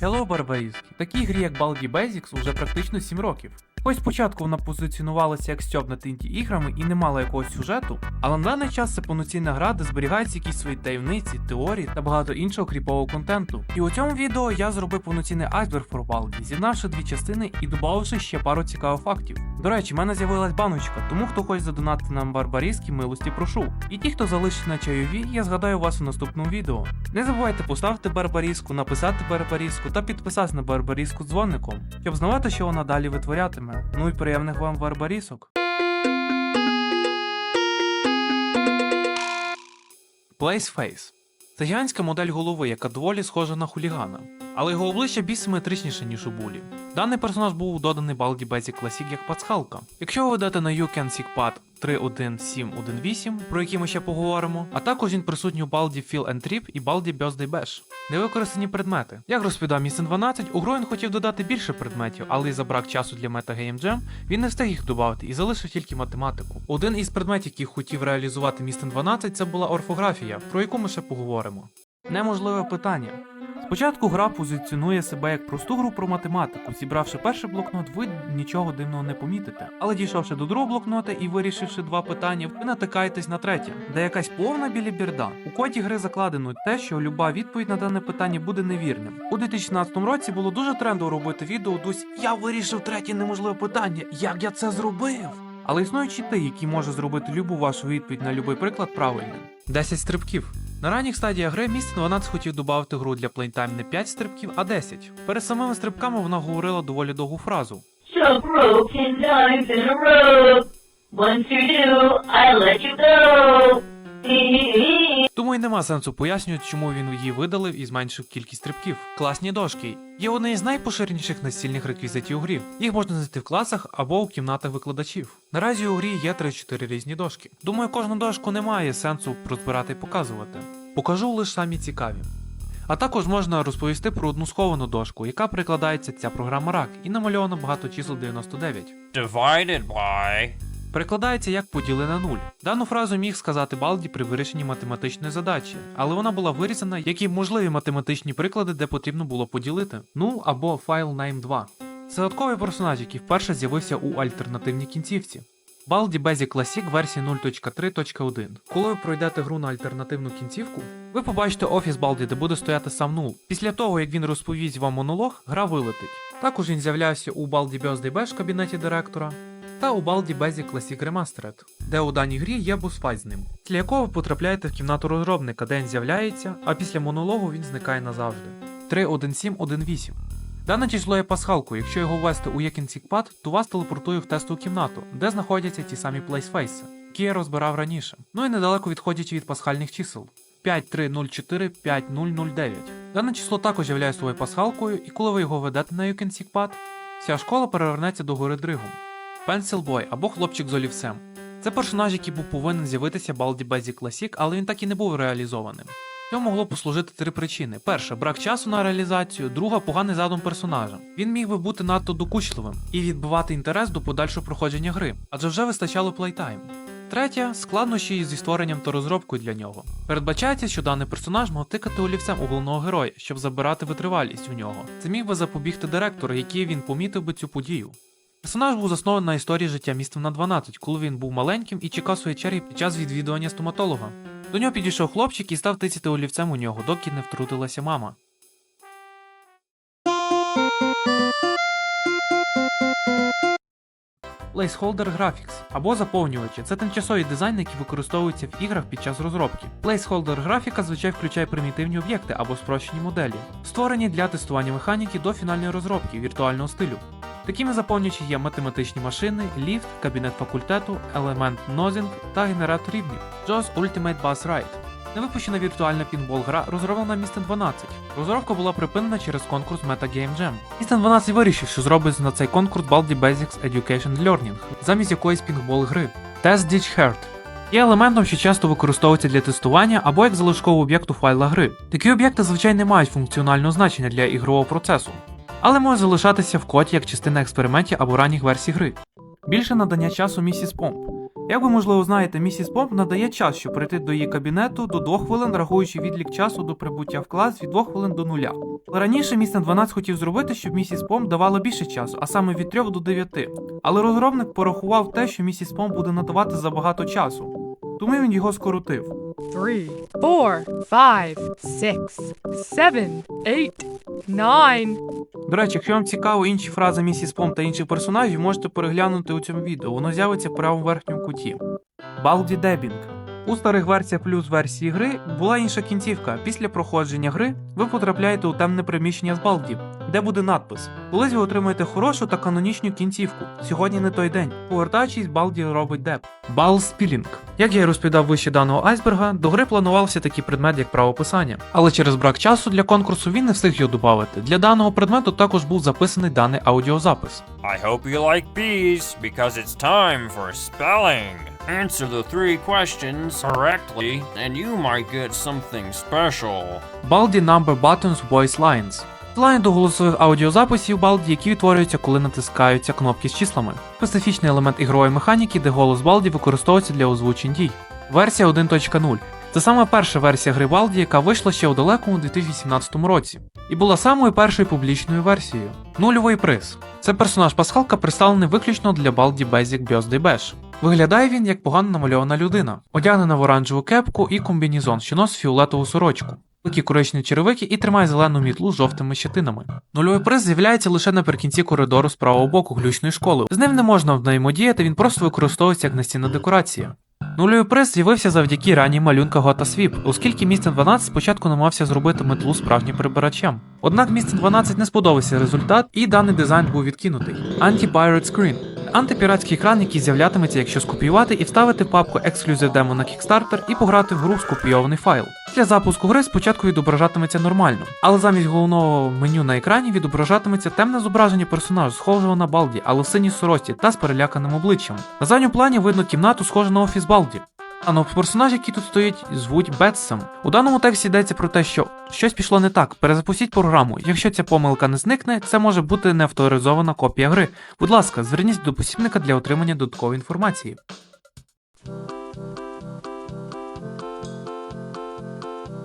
Hello, Барбарівські. Такій грі, як Baldi Basics, уже практично 7 років. Хоч спочатку вона позиціонувалася як стьоп на тинті іграми і не мала якогось сюжету, але на даний час це повноцінна гра, де зберігаються якісь свої таємниці, теорії та багато іншого кріпового контенту. І у цьому відео я зробив повноцінний айсберг про Baldi, з'єднавши дві частини і додавши ще пару цікавих фактів. До речі, в мене з'явилась баночка, тому хто хоче задонатити нам барбарійські милості, прошу. І ті, хто залишить на чайові, я згадаю вас у наступному відео. Не забувайте поставити барбарійську, написати барбарійську та підписатися на барбарійську дзвоником, щоб знавати, що вона далі витворятиме. Ну і приємних вам барбарісок. Place Face. Це гігантська модель голови, яка доволі схожа на хулігана, але його обличчя більш симетричніше, ніж у булі. Даний персонаж був доданий Baldi Basic Classic як пасхалка. Якщо ви ведете на YouCanSeekPad 3.1.7.1.8, про які ми ще поговоримо, а також він присутній у Baldi Feel Trip і Baldi Birthday Bash. Невикористані предмети. Як розповідав Містен 12, у гру він хотів додати більше предметів, але із-за брак часу для Metagame Jam він не встиг їх додати і залишив тільки математику. Один із предметів, який хотів реалізувати Містен 12, це була орфографія, про яку ми ще поговоримо. Неможливе питання. Спочатку гра позиціонує себе як просту гру про математику. Зібравши перший блокнот, ви нічого дивного не помітите. Але дійшовши до другого блокнота і вирішивши два питання, ви натикаєтесь на третє, де якась повна біліберда. У коді гри закладено те, що люба відповідь на дане питання буде невірним. У 2016 році було дуже трендово робити відео у дусі Я вирішив третє неможливе питання. Як я це зробив? Але існують чіти, які можуть зробити любу вашу відповідь на будь-який приклад правильним. 10 стрибків. На ранніх стадіях гри містер 12 хотів додати гру для плейнтайм не 5 стрибків, а 10. Перед самими стрибками вона говорила доволі довгу фразу. Once you do, I let you go. Тому й нема сенсу пояснювати, чому він її видалив і зменшив кількість стрибків. Класні дошки. Є одне із найпоширеніших настільних реквізитів у грі. Їх можна знайти в класах або у кімнатах викладачів. Наразі у грі є 3-4 різні дошки. Думаю, кожну дошку немає сенсу розбирати і показувати. Покажу лише самі цікаві. А також можна розповісти про одну сховану дошку, яка прикладається ця програма RAC і намальовано багато чисел 99. divided by Перекладається як поділи на нуль. Дану фразу міг сказати Балді при вирішенні математичної задачі, але вона була вирізана як і можливі математичні приклади, де потрібно було поділити. Ну або файл name 2. Це персонаж, який вперше з'явився у альтернативній кінцівці. Baldi Basic Classic версії 0.3.1. Коли ви пройдете гру на альтернативну кінцівку, ви побачите офіс Балді, де буде стояти сам нул. Після того, як він розповість вам монолог, гра вилетить. Також він з'являвся у Baldi Birthday Bash кабінеті директора та у Baldi Basic Classic Remastered, де у даній грі є босфайт з ним, для якого ви потрапляєте в кімнату розробника, де він з'являється, а після монологу він зникає назавжди. 3.1.7.1.8 Дане число є пасхалкою, якщо його ввести у Yekinsicpad, то вас телепортує в тестову кімнату, де знаходяться ті самі плейсфейси, які я розбирав раніше. Ну і недалеко відходячи від пасхальних чисел. 5304 5009. Дане число також являє своєю пасхалкою, і коли ви його ведете на Yekinsicpad, вся школа перевернеться до гори дригом. Boy або хлопчик з олівцем. Це персонаж, який був повинен з'явитися Baldi Basic Classic, але він так і не був реалізованим. Цьому могло послужити три причини: перша брак часу на реалізацію, друга поганий задум персонажа. Він міг би бути надто докучливим і відбивати інтерес до подальшого проходження гри, адже вже вистачало плейтайм. Третя складнощі зі створенням та розробкою для нього. Передбачається, що даний персонаж мав тикати олівцем у головного героя, щоб забирати витривалість у нього. Це міг би запобігти директору, який він помітив би цю подію. Персонаж був заснований на історії життя міста на 12, коли він був маленьким і чекав своєї черги під час відвідування стоматолога. До нього підійшов хлопчик і став тицяти олівцем у нього, доки не втрутилася мама. Placeholder Graphics або заповнювачі це тимчасові дизайни, які використовуються в іграх під час розробки. Placeholder графіка звичай включає примітивні об'єкти або спрощені моделі, створені для тестування механіки до фінальної розробки віртуального стилю. Такими заповнювачі є математичні машини, ліфт, кабінет факультету, елемент нозінг та генератор рівнів JAWS Ultimate Bus Ride. Невипущена віртуальна пінбол гра розроблена Містен 12. Розробка була припинена через конкурс Metagame Jam. Містен 12 вирішив, що зробить на цей конкурс Baldi Basics Education Learning замість якоїсь пінбол гри. Test Ditch Heart є елементом, що часто використовується для тестування або як залишковий об'єкт у файлах гри. Такі об'єкти звичайно не мають функціонального значення для ігрового процесу, але можуть залишатися в коді як частина експериментів або ранніх версій гри. Більше надання часу місіс Помп. Як ви можливо знаєте, місіс Помп надає час, щоб прийти до її кабінету до 2 хвилин, рахуючи відлік часу до прибуття в клас від 2 хвилин до нуля. Раніше містер 12 хотів зробити, щоб місіс Помп давала більше часу, а саме від 3 до 9. Але розробник порахував те, що місіс Помп буде надавати забагато часу. Тому він його скоротив. three, four, five, six, seven, eight, nine. До речі, якщо вам цікаво інші фрази місіс Пом та інших персонажів, можете переглянути у цьому відео. Воно з'явиться в правому верхньому куті. Балді Дебінг. У старих версіях плюс версії гри була інша кінцівка. Після проходження гри ви потрапляєте у темне приміщення з Балді, де буде надпис. Колись ви отримаєте хорошу та канонічну кінцівку. Сьогодні не той день. Повертаючись, Балді робить деп. Бал спілінг. Як я і розповідав вище даного айсберга, до гри планувався такий предмет, як правописання. Але через брак часу для конкурсу він не встиг його додати. Для даного предмету також був записаний даний аудіозапис. I hope you like bees because it's time for spelling. Answer the three questions correctly, and you might get something special. Baldi Number Buttons Voice Lines. Лайн до голосових аудіозаписів Балді, які відтворюються, коли натискаються кнопки з числами. Специфічний елемент ігрової механіки, де голос Балді використовується для озвучень дій. Версія 1.0. Це саме перша версія гри Балді, яка вийшла ще у далекому 2018 році, і була самою першою публічною версією. Нульовий приз. Це персонаж пасхалка представлений виключно для Балді Basic Birthday Bash. Виглядає він як погано намальована людина, одягнена в оранжеву кепку і комбінізон, що носить фіолетову сорочку. Великі коричневі черевики і тримає зелену мітлу з жовтими щетинами. Нульовий приз з'являється лише наприкінці коридору з правого боку глючної школи. З ним не можна взаємодіяти, він просто використовується як настінна декорація. Нульовий приз з'явився завдяки ранній малюнка Гота Свіп, оскільки містер 12 спочатку намагався зробити метлу справжнім прибирачем. Однак містер 12 не сподобався результат, і даний дизайн був відкинутий. Anti-Pirate Screen антипіратський екран, який з'являтиметься, якщо скопіювати і вставити папку Exclusive Demo на Kickstarter і пограти в гру в скопійований файл. Для запуску гри спочатку відображатиметься нормально, але замість головного меню на екрані відображатиметься темне зображення персонажа, схожого на Балді, але в синій сорочці та з переляканим обличчям. На задньому плані видно кімнату, схожу на офіс Балді. А ну, персонаж, який тут стоїть, звуть Бетсом. У даному тексті йдеться про те, що щось пішло не так. Перезапустіть програму. Якщо ця помилка не зникне, це може бути неавторизована копія гри. Будь ласка, зверніться до посібника для отримання додаткової інформації.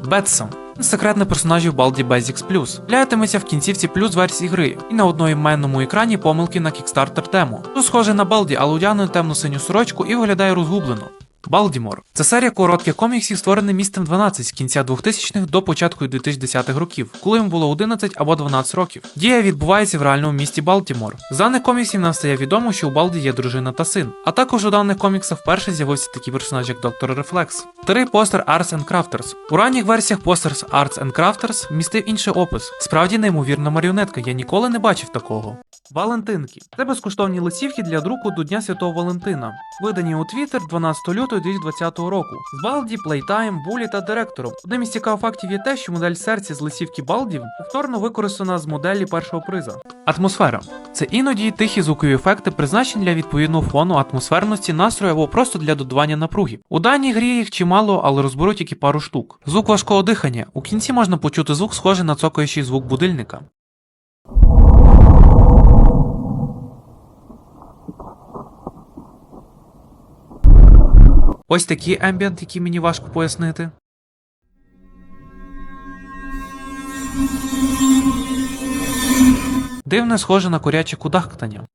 Бетсом. Секретний персонажів Baldi Basics Plus. Являтиметься в кінцівці плюс версії гри, і на одноіменному екрані помилки на Kickstarter демо. Тут схоже на Балді, але одягнений темну синю сорочку і виглядає розгублено. Балдімор це серія коротких коміксів, створених містом 12 з кінця 2000-х до початку 2010-х років, коли йому було 11 або 12 років. Дія відбувається в реальному місті Балтімор. З даних коміксів нам стає відомо, що у Балді є дружина та син. А також у даних коміксах вперше з'явився такий персонаж, як Доктор Рефлекс. Вторий постер Arts and Crafters. У ранніх версіях постер Arts and Crafters містив інший опис. Справді неймовірна маріонетка, я ніколи не бачив такого. Валентинки це безкоштовні листівки для друку до Дня Святого Валентина, видані у Твіттер 12 лютого 2020 року. З Балді, Плейтайм, Булі та директором. Одним із цікавих фактів є те, що модель серця з листівки Балдів повторно використана з моделі першого приза. Атмосфера це іноді тихі звукові ефекти, призначені для відповідного фону, атмосферності, настрою або просто для додавання напруги. У даній грі їх чимало, але розберу тільки пару штук. Звук важкого дихання. У кінці можна почути звук, схожий на цокаючий звук будильника. Ось такий ембієнт, який мені важко пояснити. Дивне схоже на куряче кудахтання.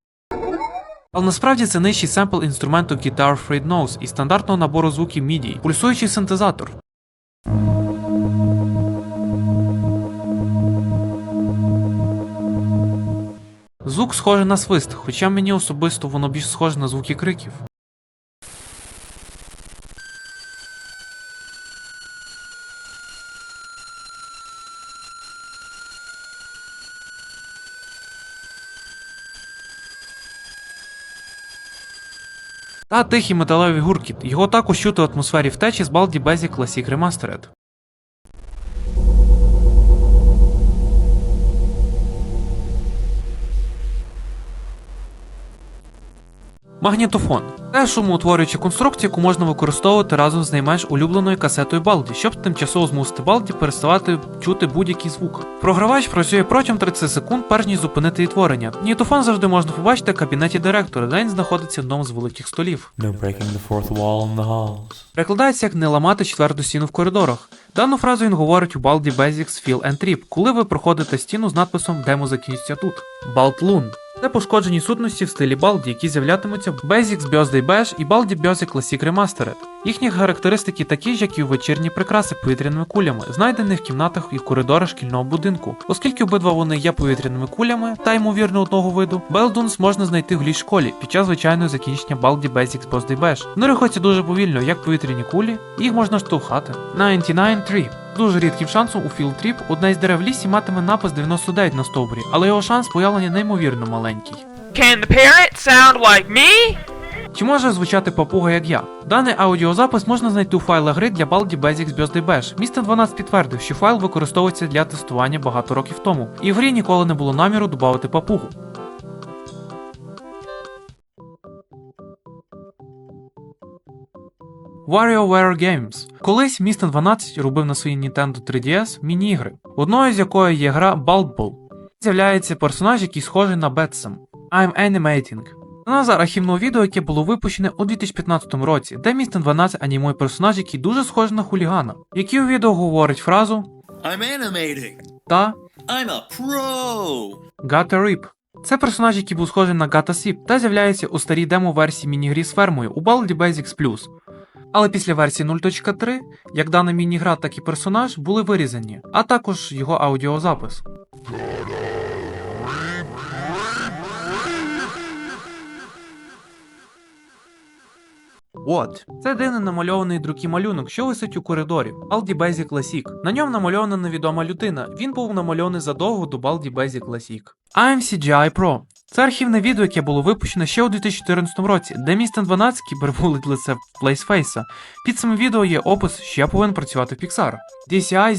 Але насправді це нижчий семпл інструменту Guitar Fred Nose і стандартного набору звуків MIDI, пульсуючий синтезатор. Звук схожий на свист, хоча мені особисто воно більш схоже на звуки криків. Та тихий металевий гуркіт. Його також чути в атмосфері втечі з Baldi Basic Classic Remastered. Магнітофон це шумоутворююча конструкція, яку можна використовувати разом з найменш улюбленою касетою Балді, щоб тимчасово змусити Балді переставати чути будь-який звук. Програвач працює протягом 30 секунд, перш ніж зупинити відтворення. Магнітофон завжди можна побачити в кабінеті директора, де він знаходиться в одному з великих столів. No breaking the fourth wall in the halls. Перекладається як не ламати четверту стіну в коридорах. Дану фразу він говорить у Baldi Basics Feel and Trip, коли ви проходите стіну з надписом Демо закінчиться тут. Baltlund. Це пошкоджені сутності в стилі Baldi, які з'являтимуться в Basics Birthday Bash і Baldi Basic Classic Remastered. Їхні характеристики такі ж, як і у вечірні прикраси повітряними кулями, знайдені в кімнатах і коридорах шкільного будинку. Оскільки обидва вони є повітряними кулями та ймовірно одного виду, Белдунс можна знайти в глій школі під час звичайного закінчення Baldi Basics Birthday Bash. Вони рухаються дуже повільно, як повітряні кулі, їх можна штовхати. 99 Tree. Дуже рідким шансом у Trip одна із дерев лісі матиме напис 99 на стовбурі, але його шанс появлення неймовірно маленький. Can the parrot sound like me? Чи може звучати папуга як я? Даний аудіозапис можна знайти у файлах гри для Baldi Basics Birthday Bash. Містер 12 підтвердив, що файл використовується для тестування багато років тому, і в грі ніколи не було наміру додати папугу. WarioWare Games. Колись Містер 12 робив на своїй Nintendo 3DS міні-ігри, одною з якої є гра Bald Ball. З'являється персонаж, який схожий на Бетсом. I'm Animating. Це назад архівного відео, яке було випущене у 2015 році, де Містер 12 анімує персонаж, який дуже схожий на хулігана, який у відео говорить фразу I'm animating. та I'm a pro. Gata Rip. Це персонаж, який був схожий на Gata Sip та з'являється у старій демо-версії міні-грі з фермою у Baldi Basics Plus. Але після версії 0.3, як дана міні-гра, так і персонаж були вирізані, а також його аудіозапис. От, це дивно намальований друкий малюнок, що висить у коридорі. Baldi Basic Classic. На ньому намальована невідома людина. Він був намальований задовго до Baldi Basic Classic. I'm CGI Pro. Це архівне відео, яке було випущено ще у 2014 році, де містер 12 кібербулить лице Плейсфейса. Під цим відео є опис, що я повинен працювати в Pixar. DCI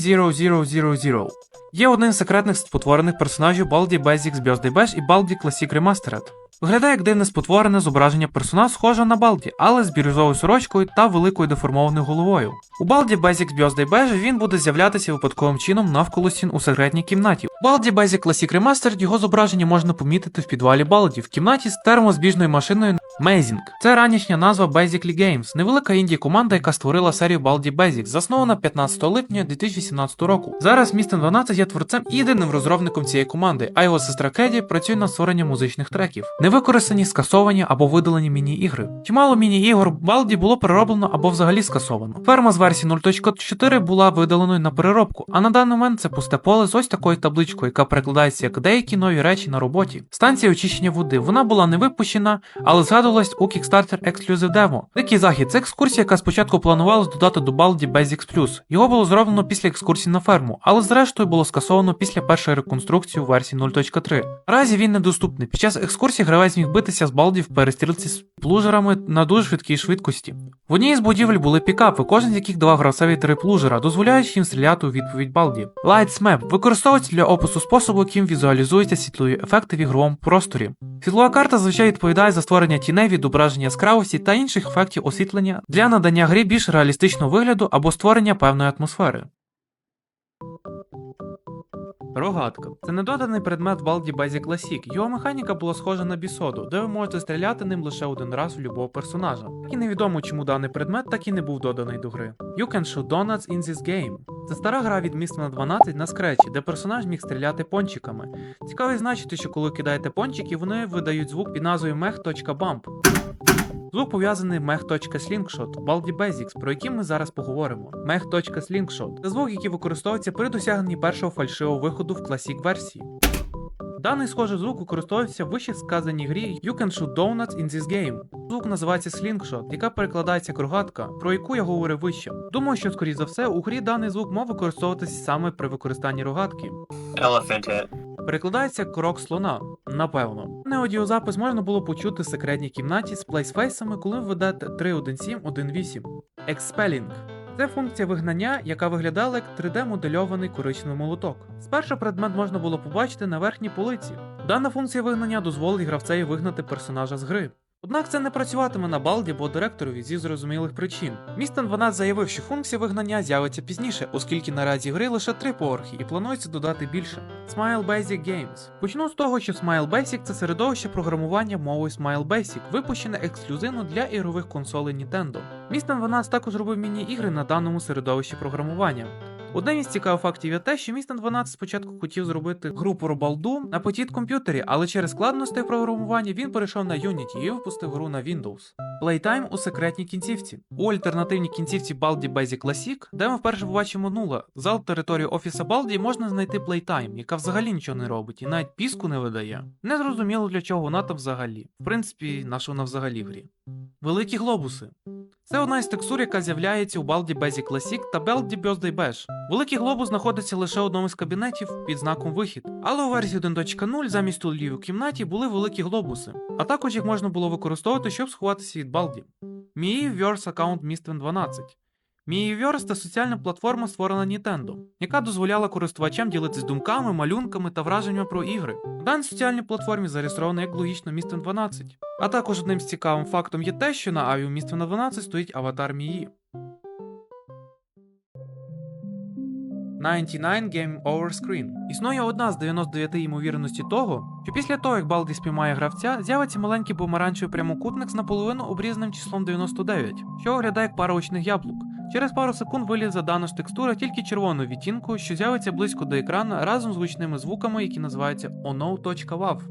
0000. Є один з секретних спотворених персонажів Baldi Basics Birthday Bash і Baldi Classic Remastered. Виглядає як дивне спотворене зображення персонаж схоже на Балді, але з бірюзовою сорочкою та великою деформованою головою. У Балді Basics Birthday Bash він буде з'являтися випадковим чином навколо стін у секретній кімнаті. Балді Basic Classic Remastered його зображення можна помітити в підвалі Балді в кімнаті з термозбіжною машиною Amazing. Це ранішня назва Basically Games, невелика інді команда, яка створила серію Baldi Basics, заснована 15 липня 2017 року. Зараз Містен 12 є творцем і єдиним розробником цієї команди, а його сестра Кеді працює над створенням музичних треків. Невикористані, скасовані або видалені міні-ігри. Чимало міні-ігор Балді було перероблено або взагалі скасовано. Ферма з версії 0.4 була видаленою на переробку, а на даний момент це пусте поле з ось такою табличкою, яка перекладається як деякі нові речі на роботі. Станція очищення води. Вона була не випущена, але згадувалась у Kickstarter Exclusive Demo. Дикий захід це екскурсія, яка спочатку планувалась додати до Baldi Basics Plus. Його було зроблено після екскурсії на ферму, але зрештою було скасовано після першої реконструкції у версії 0.3. Наразі він недоступний. Під час екскурсії гравець міг битися з Балді в перестрілці з плужерами на дуже швидкій швидкості. В одній з будівель були пікапи, кожен з яких давав гравцеві три плужера, дозволяючи їм стріляти у відповідь Балді. Lights Map використовується для опису способу, яким візуалізуються світлові ефекти в ігровому просторі. Світлова карта зазвичай відповідає за створення тіней, відображення яскравості та інших ефектів освітлення для надання грі більш реалістичного вигляду або створення певної атмосфери. Рогатка це недоданий предмет в Baldi Basic Classic. Його механіка була схожа на бісоду, де ви можете стріляти ним лише один раз у любого персонажа. І невідомо, чому даний предмет так і не був доданий до гри. You can shoot donuts in this game. Це стара гра від міста на 12 на скречі, де персонаж міг стріляти пончиками. Цікаво значити, що коли кидаєте пончики, вони видають звук під назвою mech.bump. Звук пов'язаний mech.slingshot, Baldi Basics, про який ми зараз поговоримо. Mech.slingshot – це звук, який використовується при досягненні першого фальшивого виходу в класік версії. Даний схожий звук використовується в вище сказаній грі You Can Shoot Donuts in this game. Звук називається Slingshot, яка перекладається як рогатка, про яку я говорив вище. Думаю, що скоріш за все у грі даний звук мав використовуватися саме при використанні рогатки. Elephant it. Перекладається крок слона, напевно. На аудіозапис можна було почути в секретній кімнаті з плейсфейсами, коли ви ведете 3.1.7.1.8. Expelling. Це функція вигнання, яка виглядала як 3D-модельований коричневий молоток. Спершу предмет можна було побачити на верхній полиці. Дана функція вигнання дозволить гравцеві вигнати персонажа з гри. Однак це не працюватиме на балді, бо директорові зі зрозумілих причин. Містен 12 заявив, що функція вигнання з'явиться пізніше, оскільки наразі гри лише три поверхи і планується додати більше. Smile Basic Games. Почну з того, що Smile Basic це середовище програмування мовою Smile Basic, випущене ексклюзивно для ігрових консолей Nintendo. Містен 12 також робив міні-ігри на даному середовищі програмування. Одним із цікавих фактів є те, що Містен 12 спочатку хотів зробити гру про балду на потіт комп'ютері, але через складності програмування він перейшов на Unity і випустив гру на Windows. Playtime у секретній кінцівці. У альтернативній кінцівці Baldi Basic Classic, де ми вперше побачимо нула, зал території офіса Baldi можна знайти Playtime, яка взагалі нічого не робить і навіть піску не видає. Незрозуміло для чого вона там взагалі. В принципі, на що вона взагалі в грі. Великі глобуси. Це одна із текстур, яка з'являється у Baldi Basic Classic та Baldi Birthday Bash. Великий глобус знаходиться лише в одному з кабінетів під знаком вихід. Але у версії 1.0 замість тулів у кімнаті були великі глобуси, а також їх можна було використовувати, щоб сховатися від Baldi. Miiverse аккаунт Містен 12. Miiverse – це соціальна платформа, створена Nintendo, яка дозволяла користувачам ділитись думками, малюнками та враженнями про ігри. В даній соціальній платформі зареєстровано як логічно Mistwin 12. А також одним з цікавим фактом є те, що на аві у Mistwin 12 стоїть аватар Мії. 99 Game Over Screen. Існує одна з 99 ймовірності того, що після того, як Балді спіймає гравця, з'явиться маленький помаранчевий прямокутник з наполовину обрізаним числом 99, що виглядає як пара очних яблук. Через пару секунд вилізе дана ж текстура тільки червоного відтінку, що з'явиться близько до екрану разом з гучними звуками, які називаються ono.wav.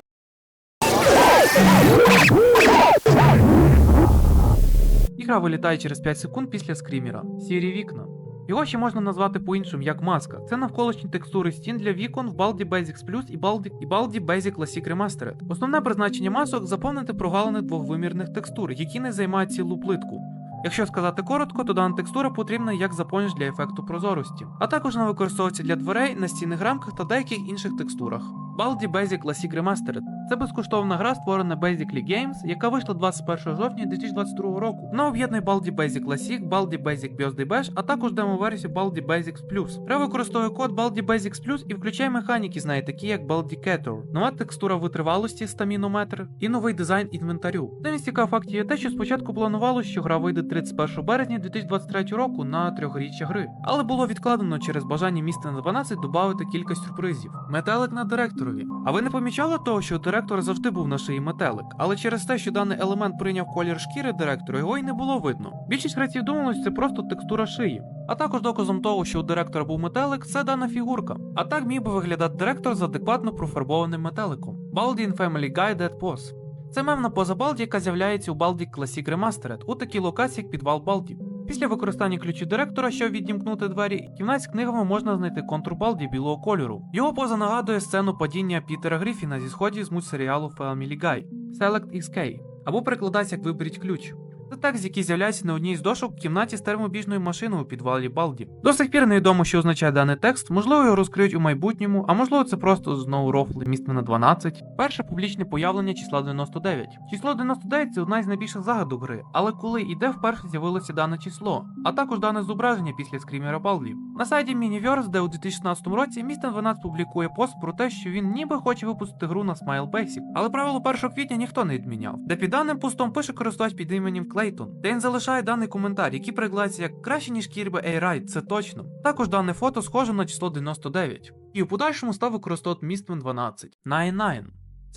Ігра вилітає через 5 секунд після скрімера. Сірі вікна. Його ще можна назвати по-іншому як маска. Це навколишні текстури стін для вікон в Baldi Basics Plus і Baldi, і Baldi Basic Classic Remastered. Основне призначення масок заповнити прогалини двовимірних текстур, які не займають цілу плитку. Якщо сказати коротко, то дана текстура потрібна як заповнювач для ефекту прозорості, а також вона використовується для дверей, настінних рамках та деяких інших текстурах. Baldi Basic Classic Remastered це безкоштовна гра, створена Basically Games, яка вийшла 21 жовтня 2022 року. Вона об'єднує Baldi Basic Classic, Baldi Basic Birthday Bash, а також демо-версію Baldi Basics Plus. Гра використовує код Baldi Basics Plus і включає механіки, знає такі як Baldi Cater, нова текстура витривалості стамінометр і новий дизайн інвентарю. Замість цікавих фактів є те, що спочатку планувалося, що гра вийде 31 березня 2023 року на трьохріччя гри, але було відкладено через бажання міста на 12 додати кілька сюрпризів. Метелик на директорові. А ви не помічали того, що у директора завжди був на шиї метелик, але через те, що даний елемент прийняв колір шкіри директора, його й не було видно. Більшість гравців думали, що це просто текстура шиї. А також доказом того, що у директора був метелик, це дана фігурка. А так міг би виглядати директор з адекватно профарбованим метеликом. Baldi in Family Guy Dead Pose. Це мемна поза Балді, яка з'являється у Baldi Classic Remastered у такій локації, як підвал Балді. Після використання ключі директора, щоб відімкнути двері, кімнаць з книгами можна знайти контур Балді білого кольору. Його поза нагадує сцену падіння Пітера Гріфіна зі сходів з мультсеріалу Family Guy Select XK, або перекладається як виберіть ключ. Це текст, який з'являється на одній з дошок в кімнаті з термобіжною машиною у підвалі Балді. До сих пір невідомо, що означає даний текст, можливо, його розкриють у майбутньому, а можливо, це просто знову рофли міст на 12. Перше публічне появлення числа 99. Число 99 це одна із найбільших загадок гри, але коли і де вперше з'явилося дане число, а також дане зображення після скрімера Балді. На сайті Miniverse, де у 2016 році Містен 12 публікує пост про те, що він ніби хоче випустити гру на Smile Basic, але правило 1 квітня ніхто не відміняв, де під даним постом пише користувач під іменем Клейтон, він залишає даний коментар, який перекладається як краще ніж Кірби A-Ride, це точно. Також дане фото схоже на число 99. І у подальшому став використовувати Містмен 12. 99.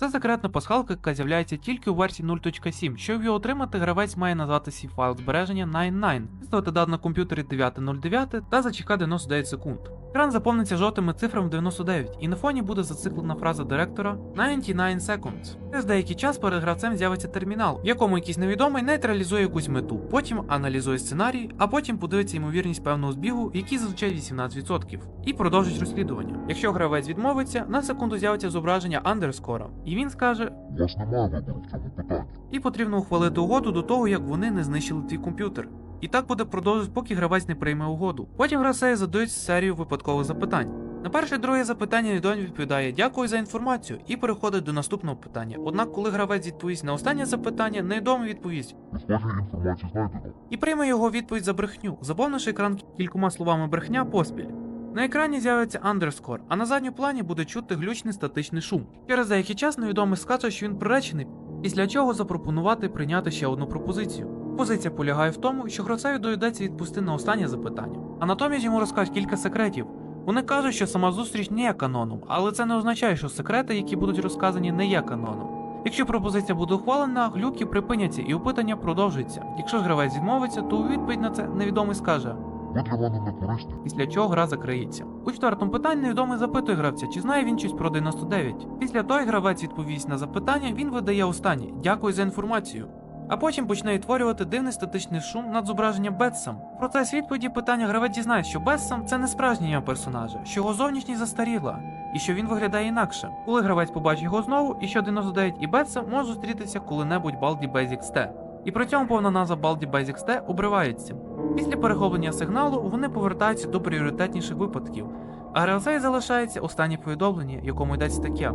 Це секретна пасхалка, яка з'являється тільки у версії 0.7. Щоб її отримати, гравець має назвати свій файл збереження 99, виставити дату на комп'ютері 9.09 та зачекати 99 секунд. Екран заповниться жовтими цифрами 99, і на фоні буде зациклена фраза директора 99 seconds. Через деякий час перед гравцем з'явиться термінал, в якому якийсь невідомий нейтралізує якусь мету, потім аналізує сценарій, а потім подивиться ймовірність певного збігу, який зазвичай 18%, і продовжить розслідування. Якщо гравець відмовиться, на секунду з'явиться зображення андерскора, і він скаже: У вас немає вибору в цьому питанні. і потрібно ухвалити угоду до того, як вони не знищили твій комп'ютер. І так буде продовжувати, поки гравець не прийме угоду. Потім гравцеї задають серію випадкових запитань. На перше і друге запитання Нідон відповідає Дякую за інформацію і переходить до наступного питання. Однак, коли гравець відповість на останнє запитання, невідомий відповість Схожої інформації знайдено. і прийме його відповідь за брехню, заповнивши екран кількома словами брехня поспіль. На екрані з'явиться андерскор, а на задньому плані буде чути глючний статичний шум. Через деякий час невідомий скаже, що він приречений Після чого запропонувати прийняти ще одну пропозицію. Позиція полягає в тому, що гравцеві доведеться відпусти на останнє запитання, а натомість йому розкажуть кілька секретів. Вони кажуть, що сама зустріч не є каноном, але це не означає, що секрети, які будуть розказані, не є каноном. Якщо пропозиція буде ухвалена, глюки припиняться і опитання продовжується. Якщо ж гравець відмовиться, то у відповідь на це невідомий скаже, Ви для не корисні. після чого гра закриється. У четвертому питанні невідомий запитує гравця, чи знає він щось про 99. Після того, гравець відповість на запитання, він видає останнє Дякую за інформацію. А потім почне відтворювати дивний статичний шум над зображенням Бетсам. В процесі відповіді питання гравець дізнає, що Бетсам це не справжнє ім'я персонажа, що його зовнішність застаріла, і що він виглядає інакше. Коли гравець побачить його знову, і що 99 і Бетсам можуть зустрітися коли-небудь Baldi Basics T. І при цьому повна назва Baldi Basics T обривається. Після перехоплення сигналу вони повертаються до пріоритетніших випадків, а гравцей залишається останнє повідомлення, якому йдеться таке: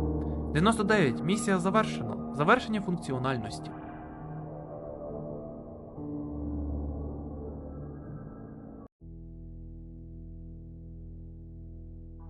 99. Місія завершена. Завершення функціональності.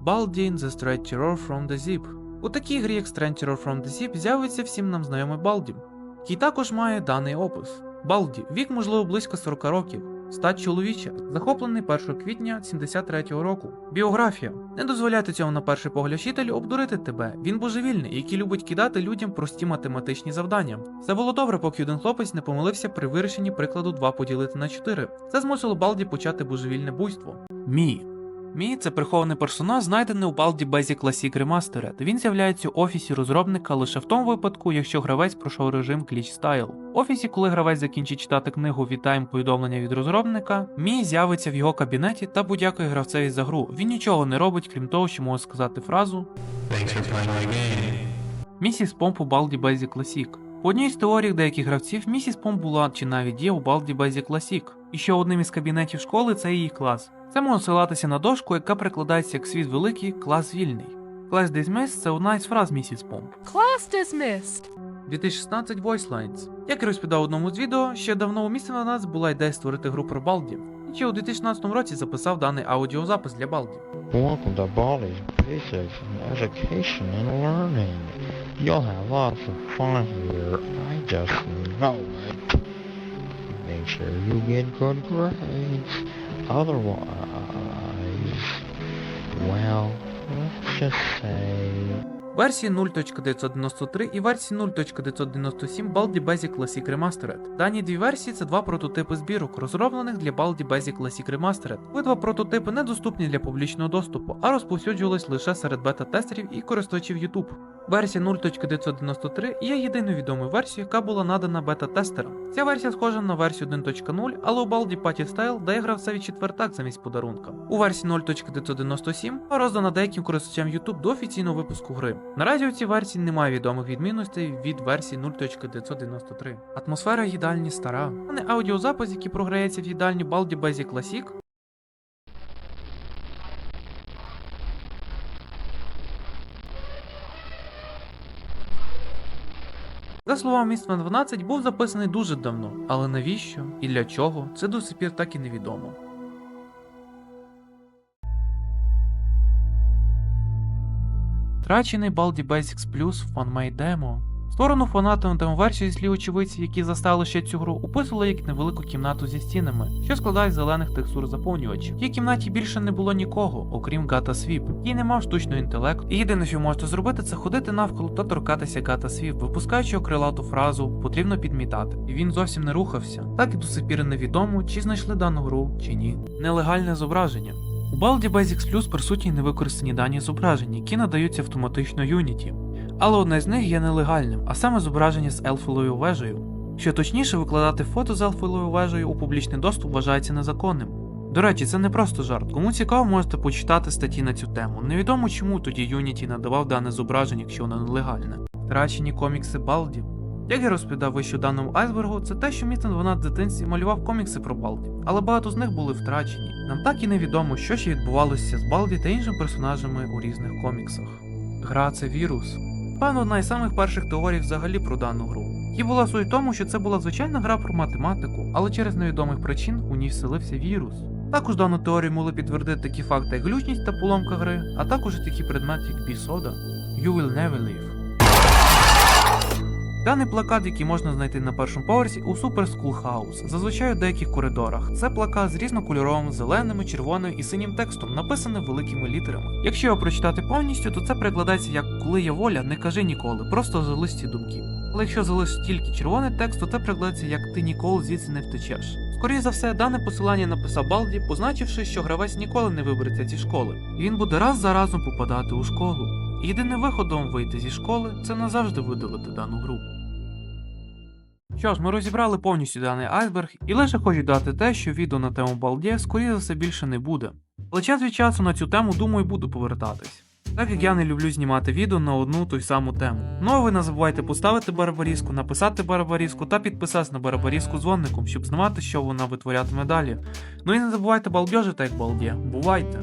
Baldin The Straight Terror from the Zip. У такій грі, як Straight Terror from the Zip, з'явиться всім нам знайомий Балді, який також має даний опис. Балді, вік можливо близько 40 років, стать чоловіча, захоплений 1 квітня 73-го року. Біографія. Не дозволяйте цьому на перший погляд вчителю обдурити тебе. Він божевільний, який любить кидати людям прості математичні завдання. Все було добре, поки один хлопець не помилився при вирішенні прикладу 2 поділити на 4. Це змусило Балді почати божевільне буйство. Мі. Мі це прихований персонаж, знайдений у Baldi Basic Classic Remastered. Він з'являється у офісі розробника лише в тому випадку, якщо гравець пройшов режим Glitch Style. В офісі, коли гравець закінчить читати книгу Вітаємо повідомлення від розробника, Мі з'явиться в його кабінеті та будь-якої гравцеві за гру. Він нічого не робить, крім того, що може сказати фразу Місіс Помп у Baldi Basic Classic. По одній з теорій деяких гравців місіс Помп була чи навіть є у Baldi Basic Classic. І що одним із кабінетів школи це її клас. Це може ссилатися на дошку, яка прикладається як світ великий, клас вільний. Клас Dismiss – це одна із фраз місіс Помп. Class dismissed. 2016 Voice Lines. Як я розповідав одному з відео, ще давно у місті на нас була ідея створити гру про Балді. І ще у 2016 році записав даний аудіозапис для Балді. Welcome to Baldi's Basics Education and Learning. You'll have lots of fun here. I just know it. Make sure you get good grades. Otherwise, well, let's just say... Версії 0.993 і версії 0.997 Baldi Basic Classic Remastered. Дані дві версії це два прототипи збірок, розроблених для Baldi Basic Classic Remastered. Обидва прототипи недоступні для публічного доступу, а розповсюджувались лише серед бета-тестерів і користувачів YouTube. Версія 0.993 є єдиною відомою версією, яка була надана бета-тестерам. Ця версія схожа на версію 1.0, але у Baldi Party Style дає гравцеві четвертак замість подарунка. У версії 0.997 роздана деяким користувачам YouTube до офіційного випуску гри. Наразі у цій версії немає відомих відмінностей від версії 0.993. Атмосфера їдальні стара, а не аудіозапис, який програється в їдальні Baldi Basic Classic, За словами Містман 12, був записаний дуже давно, але навіщо і для чого, це до сих пір так і невідомо. Втрачений Baldi Basics Plus FunMade Demo. Створену фанатами демо-версію зі слів очевидців, які застали ще цю гру, описували як невелику кімнату зі стінами, що складають з зелених текстур заповнювачів. В тій кімнаті більше не було нікого, окрім Гата Свіп, який не мав штучного інтелекту. І єдине, що можете зробити, це ходити навколо та торкатися Гата Свіп, випускаючи окрилату фразу потрібно підмітати. І він зовсім не рухався. Так і до сих пір невідомо, чи знайшли дану гру, чи ні. Нелегальне зображення. Baldi Basics Plus присутні невикористані дані зображень, які надаються автоматично Unity. Але одне з них є нелегальним, а саме зображення з Елфілою вежею. Що точніше, викладати фото з Елфілою вежею у публічний доступ вважається незаконним. До речі, це не просто жарт. Кому цікаво, можете почитати статті на цю тему. Невідомо чому тоді Unity надавав дане зображення, якщо воно нелегальне. Втрачені комікси Балді. Як я розповідав вище у даному айсбергу, це те, що Містен 12 в дитинстві малював комікси про Балді, але багато з них були втрачені. Нам так і невідомо, що ще відбувалося з Балді та іншими персонажами у різних коміксах. Гра це вірус. Певно, одна із самих перших теорій взагалі про дану гру. Її була суть в тому, що це була звичайна гра про математику, але через невідомих причин у ній вселився вірус. Також дану теорію могли підтвердити такі факти, як глючність та поломка гри, а також і такі предмети, як бісода. You will never live. Даний плакат, який можна знайти на першому поверсі у Super School House, зазвичай у деяких коридорах. Це плакат з різнокольоровим, зеленим, червоним і синім текстом, написаним великими літерами. Якщо його прочитати повністю, то це перекладається як коли є воля, не кажи ніколи, просто залиш ці думки. Але якщо залишиш тільки червоний текст, то це перекладається як ти ніколи звідси не втечеш. Скоріше за все, дане посилання написав Балді, позначивши, що гравець ніколи не вибереться зі школи, він буде раз за разом попадати у школу. Єдиним виходом вийти зі школи це назавжди видалити дану гру. Що ж, ми розібрали повністю даний айсберг, і лише хочу дати те, що відео на тему Балді, скоріше за все більше не буде. Але час від часу на цю тему, думаю, буду повертатись. Так як я не люблю знімати відео на одну ту саму тему. Ну а ви не забувайте поставити барбаріску, написати барбаріску та підписатися на барбаріску дзвоником, щоб знати, що вона витворятиме далі. Ну і не забувайте балбьожити як балді. Бувайте!